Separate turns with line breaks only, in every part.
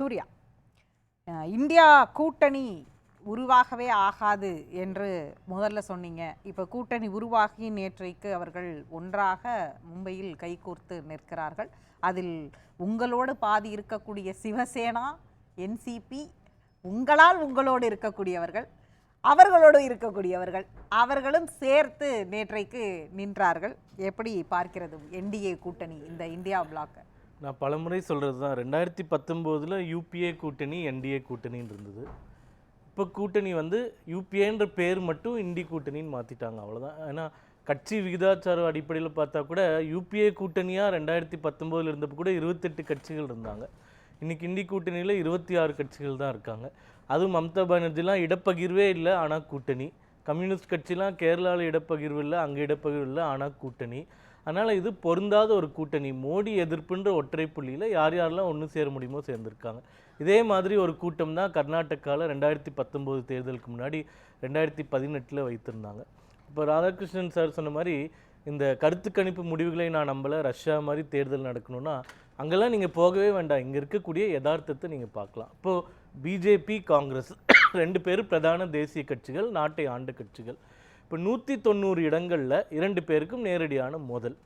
Surya India கூட்டணி உருவாகவே ஆகாது என்று முதல்ல சொன்னீங்க இப்போ கூட்டணி உருவாகி நேற்றைக்கு அவர்கள் ஒன்றாக மும்பையில் கைகோர்த்து நிற்கிறார்கள் அதில் உங்களோடு பாதி இருக்கக்கூடிய சிவசேனா என்சிபி உங்களால் உங்களோடு இருக்கக்கூடியவர்கள் அவர்களோடு இருக்கக்கூடியவர்கள் அவர்களும் சேர்த்து நேற்றைக்கு நின்றார்கள் எப்படி பார்க்கிறது என்டிஏ கூட்டணி இந்த இந்தியா பிளாக்கை
நான் பலமுறை சொல்கிறது தான் ரெண்டாயிரத்தி பத்தொம்போதில் யூபிஏ கூட்டணி என்டிஏ கூட்டணின்னு இருந்தது இப்போ கூட்டணி வந்து யூபிஏன்ற பேர் மட்டும் இண்டி கூட்டணின்னு மாற்றிட்டாங்க அவ்வளோதான் ஏன்னா கட்சி விகிதாச்சார அடிப்படையில் பார்த்தா கூட யூபிஏ கூட்டணியாக ரெண்டாயிரத்தி பத்தொம்போதில் இருந்தப்போ கூட இருபத்தெட்டு கட்சிகள் இருந்தாங்க இன்றைக்கி இண்டி கூட்டணியில் இருபத்தி ஆறு கட்சிகள் தான் இருக்காங்க அதுவும் மம்தா பானர்ஜிலாம் இடப்பகிர்வே இல்லை ஆனால் கூட்டணி கம்யூனிஸ்ட் கட்சிலாம் கேரளாவில் இடப்பகிர்வு இல்லை அங்கே இடப்பகிர்வு இல்லை ஆனால் கூட்டணி அதனால் இது பொருந்தாத ஒரு கூட்டணி மோடி எதிர்ப்புன்ற ஒற்றை புள்ளியில் யார் யாரெல்லாம் ஒன்று சேர முடியுமோ சேர்ந்துருக்காங்க இதே மாதிரி ஒரு கூட்டம் தான் கர்நாடகாவில் ரெண்டாயிரத்தி பத்தொம்போது தேர்தலுக்கு முன்னாடி ரெண்டாயிரத்தி பதினெட்டில் வைத்திருந்தாங்க இப்போ ராதாகிருஷ்ணன் சார் சொன்ன மாதிரி இந்த கருத்து கணிப்பு முடிவுகளை நான் நம்பலை ரஷ்யா மாதிரி தேர்தல் நடக்கணும்னா அங்கெல்லாம் நீங்கள் போகவே வேண்டாம் இங்கே இருக்கக்கூடிய யதார்த்தத்தை நீங்கள் பார்க்கலாம் இப்போது பிஜேபி காங்கிரஸ் ரெண்டு பேரும் பிரதான தேசிய கட்சிகள் நாட்டை ஆண்ட கட்சிகள் இப்போ நூற்றி தொண்ணூறு இடங்களில் இரண்டு பேருக்கும் நேரடியான மோதல்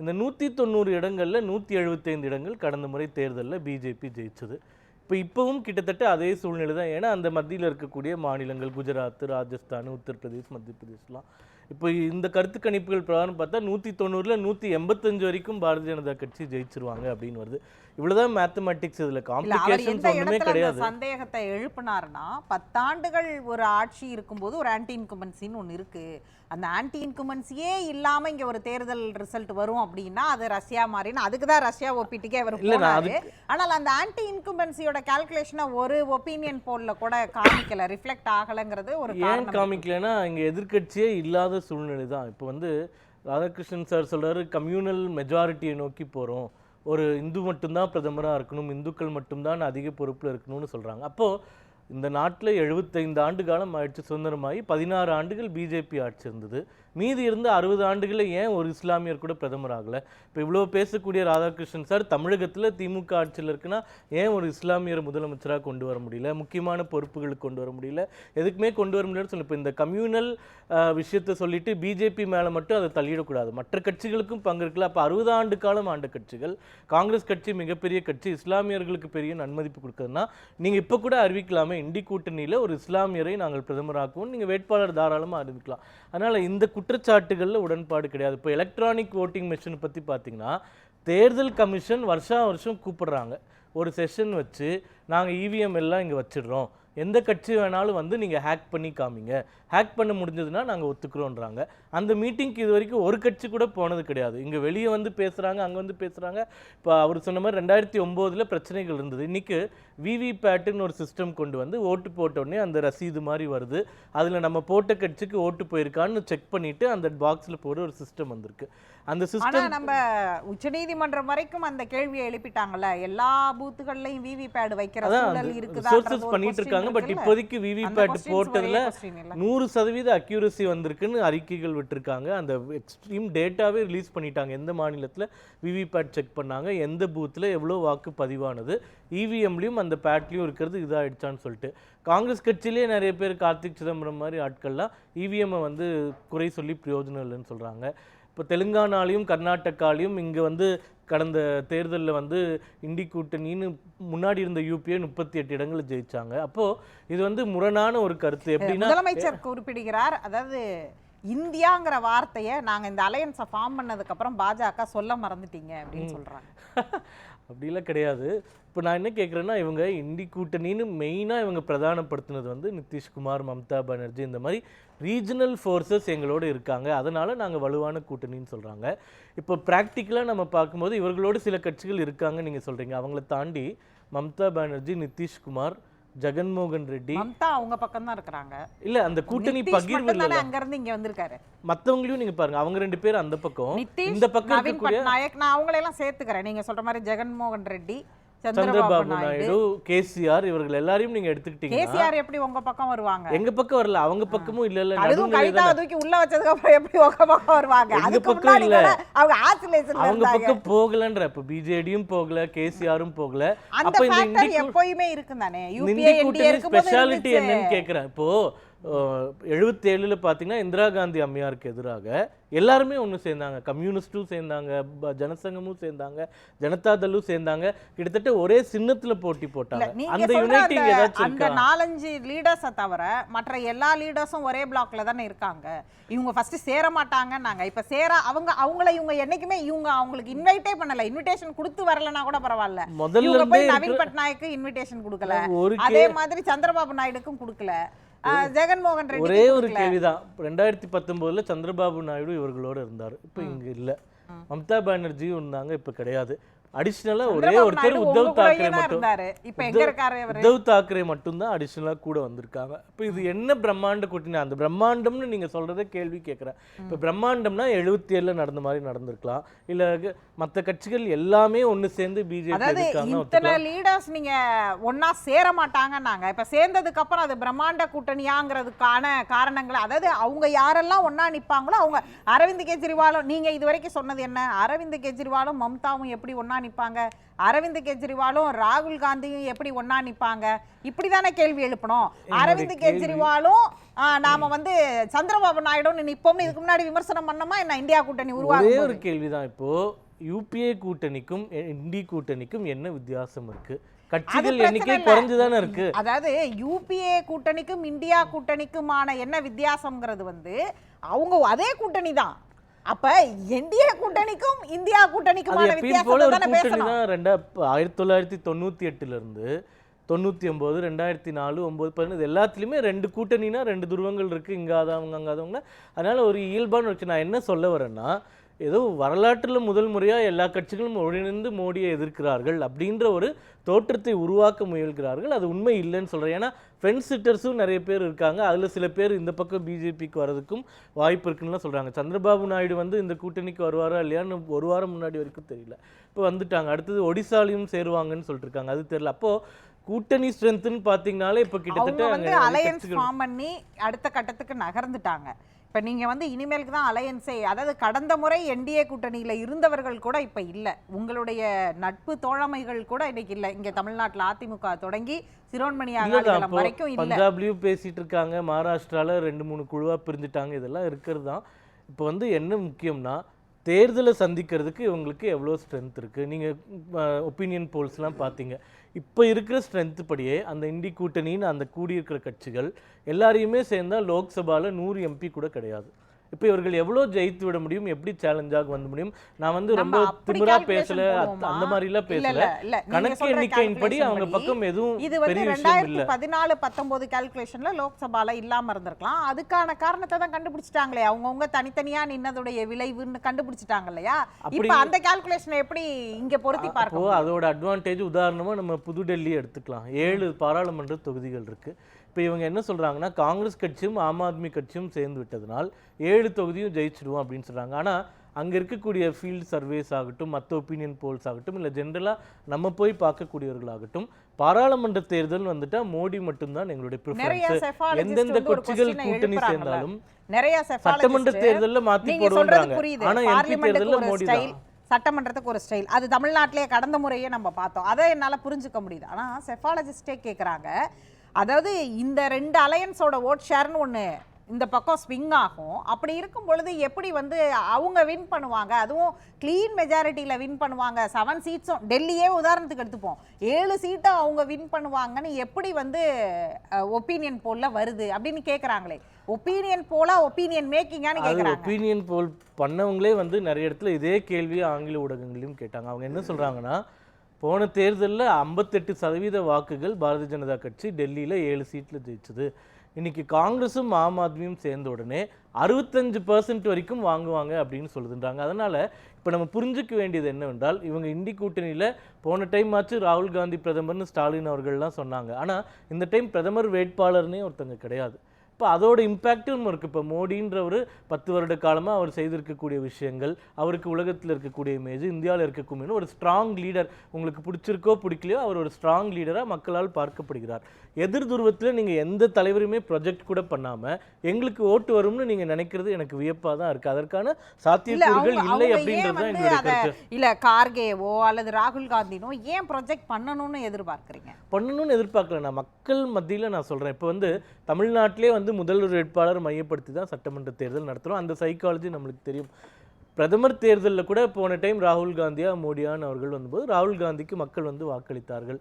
இந்த நூற்றி தொண்ணூறு இடங்களில் நூற்றி எழுபத்தைந்து இடங்கள் கடந்த முறை தேர்தலில் பிஜேபி ஜெயிச்சது இப்போ இப்போவும் கிட்டத்தட்ட அதே சூழ்நிலை தான் ஏன்னா அந்த மத்தியில் இருக்கக்கூடிய மாநிலங்கள் குஜராத் ராஜஸ்தான் உத்தரப்பிரதேஷ் மத்திய பிரதேஷ்லாம் இப்போ இந்த கருத்து கணிப்புகள் பிரகாரம் பார்த்தா நூற்றி தொண்ணூறில் நூற்றி எண்பத்தஞ்சு வரைக்கும் பாரதிய ஜனதா கட்சி ஜெயிச்சிருவாங்க அப்படின்னு வருது இவ்வளவுதான் மேத்தமெட்டிக்ஸ் இதுல காம்ப்ளிகேஷன்ஸ் ஒண்ணுமே கிடையாது
சந்தேகத்தை எழுப்பினார்னா பத்தாண்டுகள் ஒரு ஆட்சி இருக்கும்போது ஒரு ஆன்டி இன்குமென்சின்னு ஒண்ணு இருக்கு அந்த ஆன்டி இன்குமென்சியே இல்லாம இங்க ஒரு தேர்தல் ரிசல்ட் வரும் அப்படின்னா அது ரஷ்யா மாறினா அதுக்கு தான் ரஷ்யா ஒப்பிட்டுக்கே அவர் போனாரு ஆனால் அந்த ஆன்டி இன்குமென்சியோட கால்குலேஷனை ஒரு ஒப்பீனியன் போல்ல கூட காமிக்கல ரிஃப்ளெக்ட் ஆகலைங்கிறது ஒரு ஏன்
காமிக்கலன்னா இங்க எதிர்கட்சியே இல்லாத சூழ்நிலை தான் இப்போ வந்து ராதாகிருஷ்ணன் சார் சொல்றாரு கம்யூனல் மெஜாரிட்டியை நோக்கி போறோம் ஒரு இந்து மட்டும்தான் பிரதமராக இருக்கணும் இந்துக்கள் மட்டும்தான் அதிக பொறுப்பில் இருக்கணும்னு சொல்கிறாங்க அப்போது இந்த நாட்டில் எழுபத்தைந்து ஆண்டு காலம் ஆயிடுச்சு சுதந்திரமாகி பதினாறு ஆண்டுகள் பிஜேபி ஆட்சி இருந்தது மீதி இருந்த அறுபது ஆண்டுகளில் ஏன் ஒரு இஸ்லாமியர் கூட பிரதமர் ஆகலை இப்போ இவ்வளோ பேசக்கூடிய ராதாகிருஷ்ணன் சார் தமிழகத்தில் திமுக ஆட்சியில் இருக்குன்னா ஏன் ஒரு இஸ்லாமியர் முதலமைச்சராக கொண்டு வர முடியல முக்கியமான பொறுப்புகளுக்கு கொண்டு வர முடியல எதுக்குமே கொண்டு வர முடியலன்னு சொல்லி இப்போ இந்த கம்யூனல் விஷயத்தை சொல்லிட்டு பிஜேபி மேலே மட்டும் அதை தள்ளிடக்கூடாது மற்ற கட்சிகளுக்கும் பங்கு இருக்கல அப்போ அறுபது ஆண்டு காலம் ஆண்ட கட்சிகள் காங்கிரஸ் கட்சி மிகப்பெரிய கட்சி இஸ்லாமியர்களுக்கு பெரிய நன்மதிப்பு கொடுக்குதுன்னா நீங்கள் இப்போ கூட அறிவிக்கலாமே இண்டி கூட்டணியில் ஒரு இஸ்லாமியரை நாங்கள் பிரதமராக்குவோம் நீங்கள் வேட்பாளர் தாராளமாக அறிவிக்கலாம் அதனால் இந்த குற்றச்சாட்டுகளில் உடன்பாடு கிடையாது இப்போ எலக்ட்ரானிக் ஓட்டிங் மிஷின் பற்றி பார்த்தீங்கன்னா தேர்தல் கமிஷன் வருஷா வருஷம் கூப்பிடுறாங்க ஒரு செஷன் வச்சு நாங்கள் இவிஎம் e எல்லாம் இங்கே வச்சிடுறோம் எந்த கட்சி வேணாலும் வந்து நீங்கள் ஹேக் பண்ணி காமிங்க ஹேக் பண்ண முடிஞ்சதுன்னா நாங்கள் ஒத்துக்கிறோன்றாங்க அந்த மீட்டிங்க்கு இது வரைக்கும் ஒரு கட்சி கூட போனது கிடையாது இங்கே வெளியே வந்து பேசுகிறாங்க அங்கே வந்து பேசுகிறாங்க இப்போ அவர் சொன்ன மாதிரி ரெண்டாயிரத்தி ஒம்போதில் பிரச்சனைகள் இருந்தது இன்றைக்கி விவிபேட்டுன்னு ஒரு சிஸ்டம் கொண்டு வந்து ஓட்டு போட்டோடனே அந்த ரசீது மாதிரி வருது அதில் நம்ம போட்ட கட்சிக்கு ஓட்டு போயிருக்கான்னு செக் பண்ணிவிட்டு அந்த பாக்ஸில் போகிற ஒரு சிஸ்டம் வந்திருக்கு
அந்த சிஸ்டம் நம்ம உச்சநீதிமன்றம் வரைக்கும் அந்த கேள்வியை எழுப்பிட்டாங்கல்ல எல்லா பூத்துகள்லையும் விவிபேட் வைக்கிறதா
ரிசோர்சஸ் பண்ணிட்டு இருக்காங்க பட் இப்போதைக்கு விவிபேட் போட்டதில் நூறு சதவீத அக்யூரசி வந்திருக்குன்னு அறிக்கைகள் விட்டுருக்காங்க அந்த எக்ஸ்ட்ரீம் டேட்டாவே ரிலீஸ் பண்ணிட்டாங்க எந்த மாநிலத்தில் விவிபேட் செக் பண்ணாங்க எந்த பூத்தில் எவ்வளோ வாக்கு பதிவானது இவிஎம்லேயும் e அந்த பேட்லேயும் இருக்கிறது இதாகிடுச்சான்னு சொல்லிட்டு காங்கிரஸ் கட்சியிலே நிறைய பேர் கார்த்திக் சிதம்பரம் மாதிரி ஆட்கள்லாம் இவிஎம்மை e வந்து குறை சொல்லி பிரயோஜனம் இல்லைன்னு சொல்கிறாங்க இப்போ தெலுங்கானாலையும் கர்நாடகாலையும் இங்கே வந்து கடந்த தேர்தலில் வந்து இண்டி கூட்டணின்னு முன்னாடி இருந்த யூபிஏ முப்பத்தி எட்டு இடங்களில் ஜெயிச்சாங்க அப்போது இது வந்து முரணான ஒரு கருத்து எப்படின்னா
முதலமைச்சர் குறிப்பிடுகிறார் அதாவது இந்தியாங்கிற வார்த்தையை நாங்கள் இந்த அலையன்ஸை ஃபார்ம் பண்ணதுக்கப்புறம் பாஜக சொல்ல மறந்துட்டீங்க அப்படின்னு சொல்கிறாங்க
அப்படிலாம் கிடையாது இப்போ நான் என்ன கேட்குறேன்னா இவங்க இந்தி கூட்டணின்னு மெயினாக இவங்க பிரதானப்படுத்தினது வந்து நிதிஷ்குமார் மம்தா பானர்ஜி இந்த மாதிரி ரீஜனல் ஃபோர்ஸஸ் எங்களோடு இருக்காங்க அதனால் நாங்கள் வலுவான கூட்டணின்னு சொல்கிறாங்க இப்போ ப்ராக்டிக்கலாக நம்ம பார்க்கும்போது இவர்களோடு சில கட்சிகள் இருக்காங்கன்னு நீங்கள் சொல்கிறீங்க அவங்கள தாண்டி மம்தா பானர்ஜி நிதிஷ்குமார் ஜெகன்மோகன் ரெட்டி
மம்தா அவங்க பக்கம் தான் இருக்கிறாங்க
இல்ல அந்த கூட்டணி பகிர்வு இல்ல
அங்க இருந்து இங்க வந்திருக்காரு
மத்தவங்களையும் நீங்க பாருங்க அவங்க ரெண்டு பேரும் அந்த பக்கம்
இந்த பக்கம் நவீன் பட்நாயக் நான் அவங்கள எல்லாம் சேர்த்துக்கிறேன் நீங்க சொல்ற மாதிரி ஜெகன்மோகன் ரெட்டி சந்திரபாபு நாயுடு கேசிஆர் இவர்கள் எல்லாரையும் நீங்க எடுத்துக்கிட்டீங்க கேசிஆர் எப்படி உங்க பக்கம் வருவாங்க
எங்க பக்கம் வரல அவங்க பக்கமும் இல்ல இல்ல அதுவும்
கவிதா தூக்கி உள்ள வச்சதுக்கு அப்புறம் எப்படி உங்க பக்கம் வருவாங்க
அதுக்கு பக்கம் இல்ல
அவங்க ஆசிலேஷன் அவங்க பக்கம்
போகலன்ற இப்ப பிஜேடியும் போகல கேசிஆரும் போகல
அப்ப இந்த எப்பயுமே இருக்கும் தானே
யூபிஏ ஸ்பெஷாலிட்டி என்னன்னு கேக்குறேன் இப்போ எழுபத்தேழில் பார்த்தீங்கன்னா இந்திரா காந்தி அம்மையாருக்கு எதிராக எல்லாருமே ஒன்று சேர்ந்தாங்க கம்யூனிஸ்ட்டும் சேர்ந்தாங்க ஜனசங்கமும் சேர்ந்தாங்க ஜனதாதளும் சேர்ந்தாங்க கிட்டத்தட்ட ஒரே சின்னத்தில் போட்டி போட்டாங்க
அந்த நாலஞ்சு லீடர்ஸை தவிர மற்ற எல்லா லீடர்ஸும் ஒரே பிளாக்ல தானே இருக்காங்க இவங்க ஃபர்ஸ்ட் சேர மாட்டாங்கன்னாங்க இப்போ சேர அவங்க அவங்கள இவங்க என்னைக்குமே இவங்க அவங்களுக்கு இன்வைட்டே பண்ணல இன்விடேஷன் கொடுத்து வரலனா கூட பரவாயில்ல முதல்ல போய் நவீன் பட்நாயக்கு இன்விடேஷன் கொடுக்கல அதே மாதிரி சந்திரபாபு நாயுடுக்கும் கொடுக்கல ஜெகன்மோகன் ரெட்டி ஒரே ஒரு
கேள்விதான் ரெண்டாயிரத்தி பத்தொன்பதுல சந்திரபாபு நாயுடு இவர்களோட இருந்தார் இப்போ இங்க இல்லை மம்தா பானர்ஜியும் இருந்தாங்க இப்போ கிடையாது அடிஷ்னலா ஒரே ஒருத்தர் உத்தவ் தாக்கரே மட்டும்
இப்போ எங்க இருக்காரு
உத்தவ் தாக்கரே மட்டும் தான் அடிஷ்னலா கூட வந்திருக்காங்க இப்போ இது என்ன பிரம்மாண்ட கூட்டினா அந்த பிரம்மாண்டம்னு நீங்க சொல்றத கேள்வி கேட்குறேன் இப்போ பிரம்மாண்டம்னா எழுபத்தி ஏழுல நடந்த மாதிரி நடந்திருக்கலாம் இல்ல மற்ற கட்சிகள் எல்லாமே ஒன்னு சேர்ந்து பிஜேபி
இத்தனை லீடர்ஸ் நீங்க ஒன்னா சேர மாட்டாங்கன்னாங்க இப்போ சேர்ந்ததுக்கு அப்புறம் அது பிரம்மாண்ட கூட்டணியாங்கிறதுக்கான காரணங்கள் அதாவது அவங்க யாரெல்லாம் ஒன்னா நிப்பாங்களோ அவங்க அரவிந்த் கெஜ்ரிவாலும் நீங்க இது வரைக்கும் சொன்னது என்ன அரவிந்த் கெஜ்ரிவாலும் மம்தாவும் எப்படி ஒன்னா நிற்பாங்க அரவிந்த் கெஜ்ரிவாலும் ராகுல் காந்தியும் எப்படி ஒன்னா இப்படி தானே கேள்வி எழுப்பணும் அரவிந்த் கெஜ்ரிவாலும் நாம வந்து சந்திரபாபு நாயுடு நிப்போம் இதுக்கு முன்னாடி விமர்சனம் பண்ணமா என்ன இந்தியா கூட்டணி உருவாகுது
ஒரு கேள்விதான் இப்போ யூபிஏ கூட்டணிக்கும் இந்தி கூட்டணிக்கும் என்ன வித்தியாசம் இருக்கு கட்சிகள் எண்ணிக்கை குறைஞ்சுதானே இருக்கு
அதாவது யூபிஏ கூட்டணிக்கும் இந்தியா கூட்டணிக்குமான என்ன வித்தியாசம்ங்கிறது வந்து அவங்க அதே கூட்டணி தான் அப்ப என்டிஏ கூட்டணிக்கும் இந்தியா கூட்டணிக்குமான வித்தியாசத்தை தான பேசணும்
ரெண்டா ஆயிரத்தி தொள்ளாயிரத்தி தொண்ணூற்றி எட்டுலேருந்து தொண்ணூற்றி ஒம்பது ரெண்டாயிரத்தி நாலு ஒம்பது பதினஞ்சு எல்லாத்துலேயுமே ரெண்டு கூட்டணினா ரெண்டு துருவங்கள் இருக்கு இங்கே ஆதவங்க அங்கே ஆதவங்க அதனால் ஒரு இயல்பான வச்சு நான் என்ன சொல்ல வரேன்னா ஏதோ வரலாற்றில் முதல் முறையாக எல்லா கட்சிகளும் ஒருங்கிணைந்து மோடியை எதிர்க்கிறார்கள் அப்படின்ற ஒரு தோற்றத்தை உருவாக்க முயல்கிறார்கள் அது உண்மை இல்லைன்னு சொல்கிறேன் ஏன்னா ஃப்ரெண்ட்ஸ் சிட்டர்ஸும் நிறைய பேர் இருக்காங்க அதில் சில பேர் இந்த பக்கம் பிஜேபிக்கு வரதுக்கும் வாய்ப்பு இருக்குன்னு சொல்கிறாங்க சந்திரபாபு நாயுடு வந்து இந்த கூட்டணிக்கு வருவாரா இல்லையான்னு ஒரு வாரம் முன்னாடி வரைக்கும் தெரியல இப்போ வந்துட்டாங்க அடுத்தது ஒடிசாலையும் சேருவாங்கன்னு சொல்லிட்டு இருக்காங்க அது தெரியல அப்போது கூட்டணி ஸ்ட்ரென்த்னு பார்த்தீங்கனாலே இப்போ கிட்டத்தட்ட அலையன்ஸ்
ஃபார்ம் பண்ணி அடுத்த கட்டத்துக்கு நகர்ந்துட்டாங்க இப்போ நீங்கள் வந்து இனிமேலுக்கு தான் அலையன்ஸே அதாவது கடந்த முறை என்டிஏ கூட்டணியில் இருந்தவர்கள் கூட இப்போ இல்லை உங்களுடைய நட்பு தோழமைகள் கூட இன்னைக்கு இல்லை இங்கே தமிழ்நாட்டில் அதிமுக தொடங்கி சிரோன்மணி வரைக்கும் இல்லை
பஞ்சாப்லேயும் பேசிகிட்டு இருக்காங்க மகாராஷ்டிராவில் ரெண்டு மூணு குழுவாக பிரிஞ்சுட்டாங்க இதெல்லாம் இருக்கிறது தான் இப்போ வந்து என்ன முக்கியம்னா தேர்தலை சந்திக்கிறதுக்கு இவங்களுக்கு எவ்வளோ ஸ்ட்ரென்த் இருக்குது நீங்கள் ஒப்பீனியன் போல்ஸ்லாம் பார்த்தீங்க இப்போ இருக்கிற ஸ்ட்ரென்த்து படியே அந்த இண்டி கூட்டணின்னு அந்த கூடியிருக்கிற கட்சிகள் எல்லாரையுமே சேர்ந்தால் லோக்சபாவில் நூறு எம்பி கூட கிடையாது இப்போ இவர்கள் எவ்வளோ ஜெயித்து விட முடியும் எப்படி சேலஞ்சாக வந்து முடியும் நான் வந்து ரொம்ப திமிரா பேசல அந்த மாதிரிலாம் பேசல கணக்கு எண்ணிக்கையின்படி அவங்க பக்கம் எதுவும் இது வந்து ரெண்டாயிரத்தி
பதினாலு பத்தொன்பது கால்குலேஷன்ல லோக்சபால இல்லாம இருந்திருக்கலாம் அதுக்கான காரணத்தை தான் கண்டுபிடிச்சிட்டாங்களே அவங்கவுங்க தனித்தனியா நின்னதுடைய விளைவுன்னு கண்டுபிடிச்சிட்டாங்க இல்லையா இப்போ அந்த கால்குலேஷனை எப்படி இங்க பொருத்தி பார்ப்போம்
அதோட அட்வான்டேஜ் உதாரணமா நம்ம புதுடெல்லி எடுத்துக்கலாம் ஏழு பாராளுமன்ற தொகுதிகள் இருக்கு இப்போ இவங்க என்ன சொல்றாங்கன்னா காங்கிரஸ் கட்சியும் ஆம் ஆத்மி கட்சியும் சேர்ந்து விட்டதுனால் ஏழு ஏழு தொகுதியும் ஜெயிச்சிடுவோம் அப்படின்னு சொல்கிறாங்க ஆனால் அங்கே இருக்கக்கூடிய ஃபீல்டு சர்வேஸ் ஆகட்டும் மற்ற ஒப்பீனியன் போல்ஸ் ஆகட்டும் இல்லை ஜென்ரலாக நம்ம போய் பார்க்கக்கூடியவர்களாகட்டும் பாராளுமன்ற தேர்தல் வந்துட்டா மோடி மட்டும்தான் எங்களுடைய
எந்தெந்த கட்சிகள் கூட்டணி
சேர்ந்தாலும் நிறைய சட்டமன்ற தேர்தலில் மாற்றி போடுவாங்க
ஆனால் எம்பி தேர்தலில் மோடி தான் சட்டமன்றத்துக்கு ஒரு ஸ்டைல் அது தமிழ்நாட்டிலே கடந்த முறையே நம்ம பார்த்தோம் அதை என்னால் புரிஞ்சுக்க முடியுது ஆனால் செஃபாலஜிஸ்டே கேட்குறாங்க அதாவது இந்த ரெண்டு அலையன்ஸோட ஓட் ஷேர்னு ஒன்று இந்த பக்கம் ஸ்விங் ஆகும் அப்படி இருக்கும் பொழுது எப்படி வந்து அவங்க வின் பண்ணுவாங்க அதுவும் க்ளீன் மெஜாரிட்டியில் வின் பண்ணுவாங்க செவன் சீட்ஸும் டெல்லியே உதாரணத்துக்கு எடுத்துப்போம் ஏழு சீட்டும் அவங்க வின் பண்ணுவாங்கன்னு எப்படி வந்து ஒப்பீனியன் போலில் வருது அப்படின்னு கேட்குறாங்களே ஒப்பீனியன் போலா ஒப்பீனியன் மேக்கிங்கான்னு கேட்குறாங்க
ஒப்பீனியன் போல் பண்ணவங்களே வந்து நிறைய இடத்துல இதே கேள்வியை ஆங்கில ஊடகங்களையும் கேட்டாங்க அவங்க என்ன சொல்கிறாங்கன்னா போன தேர்தலில் ஐம்பத்தெட்டு சதவீத வாக்குகள் பாரதிய ஜனதா கட்சி டெல்லியில் ஏழு சீட்டில் ஜெயிச்சது இன்னைக்கு காங்கிரஸும் ஆம் ஆத்மியும் சேர்ந்த உடனே அறுபத்தஞ்சு பர்சன்ட் வரைக்கும் வாங்குவாங்க அப்படின்னு சொல்லுதுன்றாங்க அதனால் இப்போ நம்ம புரிஞ்சுக்க வேண்டியது என்னவென்றால் இவங்க இந்தி கூட்டணியில் போன டைம் ஆச்சு ராகுல் காந்தி பிரதமர்னு ஸ்டாலின் அவர்கள்லாம் சொன்னாங்க ஆனால் இந்த டைம் பிரதமர் வேட்பாளர்னே ஒருத்தங்க கிடையாது இப்போ அதோட இம்பேக்ட்டும் இருக்குது இப்போ மோடின்றவர் பத்து வருட காலமாக அவர் செய்திருக்கக்கூடிய விஷயங்கள் அவருக்கு உலகத்தில் இருக்கக்கூடிய இமேஜ் இந்தியாவில் இருக்கக்கூடிய ஒரு ஸ்ட்ராங் லீடர் உங்களுக்கு பிடிச்சிருக்கோ பிடிக்கலையோ அவர் ஒரு ஸ்ட்ராங் லீடராக மக்களால் பார்க்கப்படுகிறார் எதிர் துருவத்தில் நீங்கள் எந்த தலைவருமே ப்ரொஜெக்ட் கூட பண்ணாமல் எங்களுக்கு ஓட்டு வரும்னு நீங்கள் நினைக்கிறது எனக்கு வியப்பாக தான் இருக்குது அதற்கான சாத்தியக்கூறுகள் இல்லை அப்படின்றது தான் எங்களுடைய கருத்து
இல்லை கார்கேவோ அல்லது ராகுல் காந்தினோ ஏன் ப்ரொஜெக்ட் பண்ணணும்னு எதிர்பார்க்குறீங்க
பண்ணணும்னு எதிர்பார்க்கல நான் மக்கள் மத்தியில் நான் சொல்கிறேன் இப்போ வந்து தமிழ்நாட்டிலே வந்து வந்து முதல்வர் வேட்பாளர் மையப்படுத்தி தான் சட்டமன்ற தேர்தல் நடத்துகிறோம் அந்த சைக்காலஜி நம்மளுக்கு தெரியும் பிரதமர் தேர்தலில் கூட போன டைம் ராகுல் காந்தியா மோடியான அவர்கள் வந்தபோது ராகுல் காந்திக்கு மக்கள் வந்து வாக்களித்தார்கள்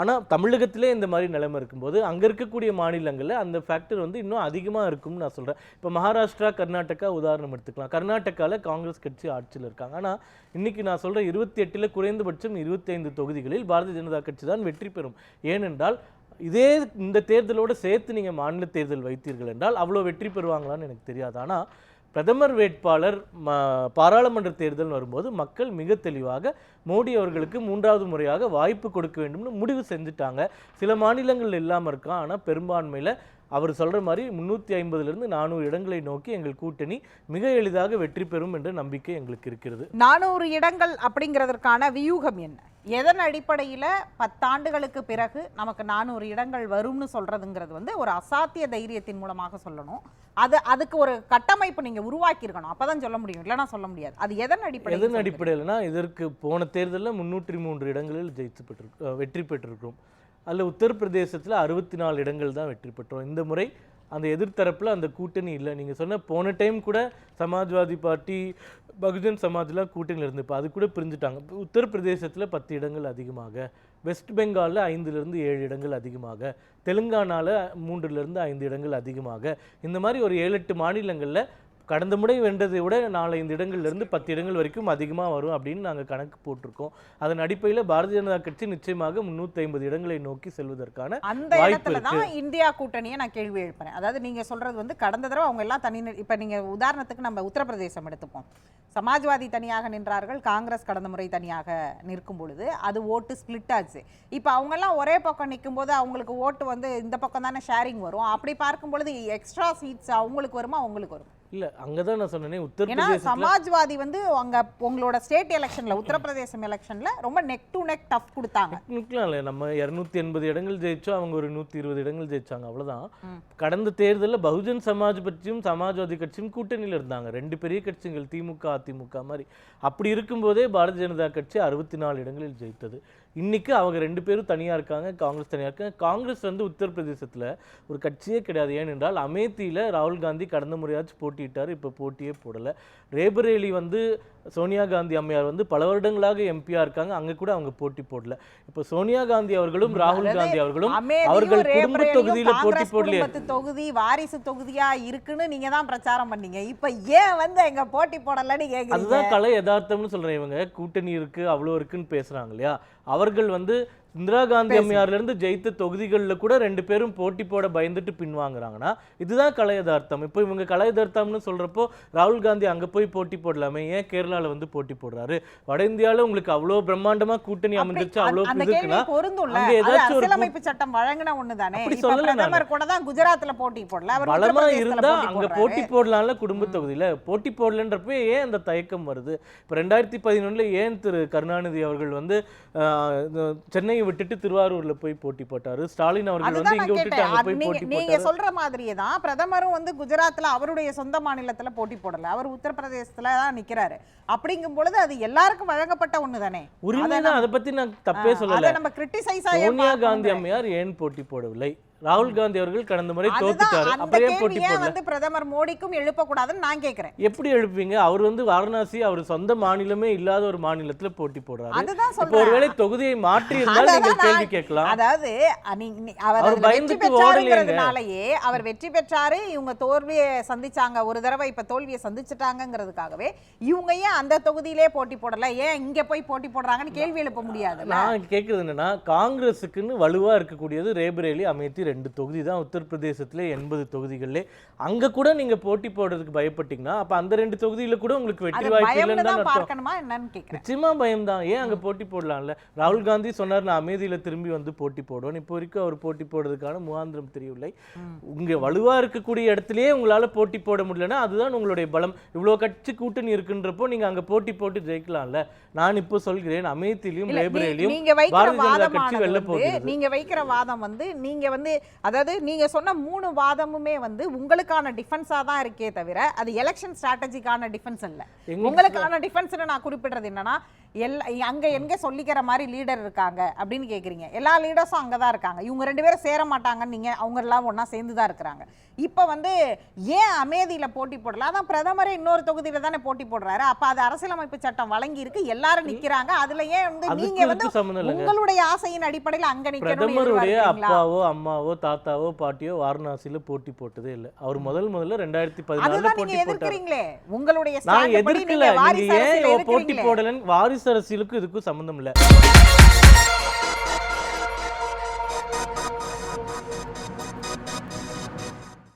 ஆனால் தமிழகத்திலே இந்த மாதிரி நிலைமை இருக்கும்போது அங்கே இருக்கக்கூடிய மாநிலங்களில் அந்த ஃபேக்டர் வந்து இன்னும் அதிகமாக இருக்கும்னு நான் சொல்கிறேன் இப்போ மகாராஷ்டிரா கர்நாடகா உதாரணம் எடுத்துக்கலாம் கர்நாடகாவில் காங்கிரஸ் கட்சி ஆட்சியில் இருக்காங்க ஆனால் இன்றைக்கி நான் சொல்கிறேன் இருபத்தி எட்டில் குறைந்தபட்சம் இருபத்தைந்து தொகுதிகளில் பாரதிய ஜனதா கட்சி தான் வெற்றி பெறும் ஏனென்றால் இதே இந்த தேர்தலோடு சேர்த்து நீங்கள் மாநில தேர்தல் வைத்தீர்கள் என்றால் அவ்வளோ வெற்றி பெறுவாங்களான்னு எனக்கு தெரியாது ஆனால் பிரதமர் வேட்பாளர் ம பாராளுமன்ற தேர்தல் வரும்போது மக்கள் மிக தெளிவாக மோடி அவர்களுக்கு மூன்றாவது முறையாக வாய்ப்பு கொடுக்க வேண்டும்னு முடிவு செஞ்சுட்டாங்க சில மாநிலங்கள் இல்லாமல் இருக்கான் ஆனால் பெரும்பான்மையில் அவர் சொல்கிற மாதிரி முந்நூற்றி ஐம்பதுலேருந்து நானூறு இடங்களை நோக்கி எங்கள் கூட்டணி மிக எளிதாக வெற்றி பெறும் என்ற நம்பிக்கை எங்களுக்கு இருக்கிறது
நானூறு இடங்கள் அப்படிங்கிறதற்கான வியூகம் என்ன எதன் அடிப்படையில் பத்தாண்டுகளுக்கு பிறகு நமக்கு நானூறு இடங்கள் வரும்னு சொல்கிறதுங்கிறது வந்து ஒரு அசாத்திய தைரியத்தின் மூலமாக சொல்லணும் அது அதுக்கு ஒரு கட்டமைப்பு நீங்கள் உருவாக்கியிருக்கணும் அப்போ தான் சொல்ல முடியும் இல்லைனா சொல்ல முடியாது அது எதன் அடிப்படை
எதன் அடிப்படையில்னா இதற்கு போன தேர்தலில் முன்னூற்றி மூன்று இடங்களில் ஜெயித்து பெற்று வெற்றி பெற்றிருக்கிறோம் அதில் உத்தரப்பிரதேசத்தில் அறுபத்தி நாலு இடங்கள் தான் வெற்றி பெற்றோம் இந்த முறை அந்த எதிர்த்தரப்பில் அந்த கூட்டணி இல்லை நீங்கள் சொன்ன போன டைம் கூட சமாஜ்வாதி பார்ட்டி பகுஜன் சமாஜ்லாம் கூட்டணியில் இருந்து இப்போ அது கூட பிரிஞ்சுட்டாங்க உத்தரப்பிரதேசத்தில் பத்து இடங்கள் அதிகமாக வெஸ்ட் பெங்காலில் ஐந்துலேருந்து ஏழு இடங்கள் அதிகமாக தெலுங்கானாவில் மூன்றுலேருந்து ஐந்து இடங்கள் அதிகமாக இந்த மாதிரி ஒரு ஏழு எட்டு மாநிலங்களில் கடந்த முறை வென்றதை விட நாலஞ்சு இடங்கள்லேருந்து பத்து இடங்கள் வரைக்கும் அதிகமாக வரும் அப்படின்னு நாங்கள் கணக்கு போட்டிருக்கோம் அதன் அடிப்படையில் பாரதிய ஜனதா கட்சி நிச்சயமாக முன்னூற்றி ஐம்பது இடங்களை நோக்கி செல்வதற்கான அந்த இடத்துல தான்
இந்தியா கூட்டணியை நான் கேள்வி எழுப்பேன் அதாவது நீங்கள் சொல்கிறது வந்து கடந்த தடவை அவங்க எல்லாம் தனி இப்போ நீங்கள் உதாரணத்துக்கு நம்ம உத்தரப்பிரதேசம் எடுத்துப்போம் சமாஜ்வாதி தனியாக நின்றார்கள் காங்கிரஸ் கடந்த முறை தனியாக நிற்கும் பொழுது அது ஓட்டு ஸ்பிளிட் ஆச்சு இப்போ அவங்கெல்லாம் ஒரே பக்கம் நிற்கும் போது அவங்களுக்கு ஓட்டு வந்து இந்த பக்கம் தானே ஷேரிங் வரும் அப்படி பார்க்கும் பொழுது எக்ஸ்ட்ரா சீட்ஸ் அவங்களுக்கு வருமா அவங்களுக்கு வரும்
இல்லை அங்கே தான் நான் சொன்னேனே உத்தரப்பிரதேச
சமாஜ்வாதி வந்து அங்கே உங்களோட ஸ்டேட் எலெக்ஷனில் உத்தரப்பிரதேசம் எலெக்ஷனில் ரொம்ப நெக் டு நெக் டஃப் கொடுத்தாங்க
நிற்கலாம் இல்லை நம்ம இரநூத்தி எண்பது இடங்கள் ஜெயிச்சோம் அவங்க ஒரு நூற்றி இருபது இடங்கள் ஜெயிச்சாங்க அவ்வளோதான் கடந்த தேர்தலில் பகுஜன் சமாஜ் பற்றியும் சமாஜ்வாதி கட்சியும் கூட்டணியில் இருந்தாங்க ரெண்டு பெரிய கட்சிகள் திமுக அதிமுக மாதிரி அப்படி இருக்கும்போதே பாரதிய ஜனதா கட்சி அறுபத்தி நாலு இடங்களில் ஜெயித்தது இன்றைக்கி அவங்க ரெண்டு பேரும் தனியாக இருக்காங்க காங்கிரஸ் தனியாக இருக்காங்க காங்கிரஸ் வந்து உத்தரப்பிரதேசத்தில் ஒரு கட்சியே கிடையாது ஏனென்றால் அமேத்தியில் ராகுல் காந்தி கடந்த முறையாச்சும் போட்டியிட்டார் இப்போ போட்டியே போடலை ரேபரேலி வந்து சோனியா காந்தி அம்மையார் வந்து பல வருடங்களாக எம்பியா இருக்காங்க அங்க கூட அவங்க போட்டி போடல இப்ப சோனியா காந்தி அவர்களும் ராகுல் காந்தி அவர்களும் அவர்கள் குடும்ப போட்டி போடல
தொகுதி வாரிசு தொகுதியா இருக்குன்னு நீங்க தான் பிரச்சாரம் பண்ணீங்க இப்ப ஏன் வந்து எங்க போட்டி போடலன்னு கேட்குறீங்க
அதுதான் கலை யதார்த்தம்னு சொல்றேன் இவங்க கூட்டணி இருக்கு அவ்வளோ இருக்குன்னு பேசுறாங்க இல்லையா அவர்கள் வந்து இந்திரா காந்தி இருந்து ஜெயித்த தொகுதிகளில் கூட ரெண்டு பேரும் போட்டி போட பயந்துட்டு பின்வாங்குறாங்கன்னா இதுதான் கலையதார்த்தம் இப்போ இவங்க கலையதார்த்தம்னு சொல்றப்போ ராகுல் காந்தி அங்க போய் போட்டி போடலாமே ஏன் கேரளால வந்து போட்டி போடுறாரு வட இந்தியால உங்களுக்கு அவ்வளவு பிரம்மாண்டமா கூட்டணி அமைஞ்சிருச்சு அவ்வளோ
அங்கே ஏதாச்சும் ஒரு அமைப்பு சட்டம் வழங்கின ஒன்று தானே அப்படி கூட தான் குஜராத்தில் போட்டி போடல
பலமாக இருந்தா அங்க போட்டி போடலாம்ல குடும்ப தொகுதியில் போட்டி போடலன்றப்ப ஏன் அந்த தயக்கம் வருது இப்ப ரெண்டாயிரத்தி பதினொன்றில் ஏன் திரு கருணாநிதி அவர்கள் வந்து சென்னை சென்னையை விட்டுட்டு திருவாரூர்ல போய் போட்டி போட்டாரு ஸ்டாலின் அவர்கள் வந்து இங்க விட்டுட்டு அங்க போய் போட்டி
நீங்க சொல்ற மாதிரியே தான் பிரதமரும் வந்து குஜராத்ல அவருடைய சொந்த மாநிலத்துல போட்டி போடல அவர் உத்தரப்பிரதேசத்துல தான் நிக்கிறாரு அப்படிங்கும் பொழுது அது எல்லாருக்கும் வழங்கப்பட்ட ஒண்ணு தானே
உரிமை தான் அதை பத்தி நான் தப்பே சொல்லல
நம்ம கிரிட்டிசைஸ்
சோனியா காந்தி அம்மையார் ஏன் போட்டி போடவில்லை ராகுல் காந்தி அவர்கள் கடந்த முறை தோத்துட்டாரு
அப்படியே போட்டி போடல பிரதமர் மோடிக்கும் எழுப்பக்கூடாதுன்னு நான் கேக்குறேன்
எப்படி எழுப்பீங்க அவர் வந்து வாரணாசி அவர் சொந்த மாநிலமே இல்லாத ஒரு மாநிலத்துல போட்டி போடுறாரு இப்போ ஒருவேளை தொகுதியை மாற்றி இருந்தால் நீங்க கேள்வி கேட்கலாம்
அதாவது அவர் வெற்றி பெற்றாருங்கிறதுனாலயே அவர் வெற்றி பெற்றாரு இவங்க தோல்வியை சந்திச்சாங்க ஒரு தடவை இப்ப தோல்வியை சந்திச்சுட்டாங்கிறதுக்காகவே இவங்க ஏன் அந்த தொகுதியிலே போட்டி போடல ஏன் இங்க போய் போட்டி போடுறாங்கன்னு கேள்வி எழுப்ப முடியாது
நான் கேக்குறது என்னன்னா காங்கிரஸுக்குன்னு வலுவா இருக்கக்கூடியது ரேபரேலி அமைத்தி ரெண்டு தொகுதி தான் உத்தரப்பிரதேசத்தில் எண்பது தொகுதிகளில் அங்கே கூட நீங்கள் போட்டி போடுறதுக்கு பயப்பட்டீங்கன்னா அப்போ அந்த ரெண்டு தொகுதியில் கூட உங்களுக்கு வெற்றி வாய்ப்பு இல்லைன்னு நிச்சயமாக பயம் தான் ஏன் அங்கே போட்டி போடலாம்ல ராகுல் காந்தி சொன்னார் நான் அமைதியில் திரும்பி வந்து போட்டி போடுவோம் இப்போ வரைக்கும் அவர் போட்டி போடுறதுக்கான முகாந்திரம் தெரியவில்லை உங்க வலுவாக இருக்கக்கூடிய இடத்துலயே உங்களால் போட்டி போட முடியலன்னா அதுதான் உங்களுடைய பலம் இவ்வளோ கட்சி கூட்டணி இருக்குன்றப்போ நீங்கள் அங்கே போட்டி போட்டு ஜெயிக்கலாம்ல நான் இப்போ சொல்கிறேன் அமைதியிலையும் லேபரிலையும்
நீங்க வைக்கிற வாதம் வந்து நீங்க வந்து அதாவது நீங்கள் சொன்ன மூணு வாதமுமே வந்து உங்களுக்கான டிஃபென்ஸாக தான் இருக்கே தவிர அது எலெக்ஷன் ஸ்ட்ராட்டஜிக்கான டிஃபென்ஸ் இல்லை உங்களுக்கான டிஃபென்ஸ்னு நான் குறிப்பிடுறது என்னன்னா எல்லா அங்கே எங்கே சொல்லிக்கிற மாதிரி லீடர் இருக்காங்க அப்படின்னு கேட்குறீங்க எல்லா லீடர்ஸும் அங்கே தான் இருக்காங்க இவங்க ரெண்டு பேரும் சேர மாட்டாங்கன்னு நீங்கள் அவங்க எல்லாம் ஒன்றா சேர்ந்து தான் இருக்கிறாங்க இப்போ வந்து ஏன் அமேதியில் போட்டி போடலாம் அதான் பிரதமரே இன்னொரு தொகுதியில் தானே போட்டி போடுறாரு அப்போ அது அரசியலமைப்பு சட்டம் வழங்கி இருக்கு எல்லாரும் நிற்கிறாங்க அதில் ஏன் வந்து நீங்கள் வந்து உங்களுடைய ஆசையின் அடிப்படையில் அங்கே
பிரதமருடைய அப்பாவோ அம்மாவோ தாத்தாவோ பாட்டியோ வாரணாசியில் போட்டி போட்டதே இல்லை அவர் முதல் முதல்ல ரெண்டாயிரத்தி பதினாலு போட்டி
போட்டார் உங்களுடைய நான் எதிர்க்கல ஏன் போட்டி போடலன்னு
வாரிசு அரசியலுக்கு அரசியலுக்கும் இதுக்கும் சம்மந்தம் இல்லை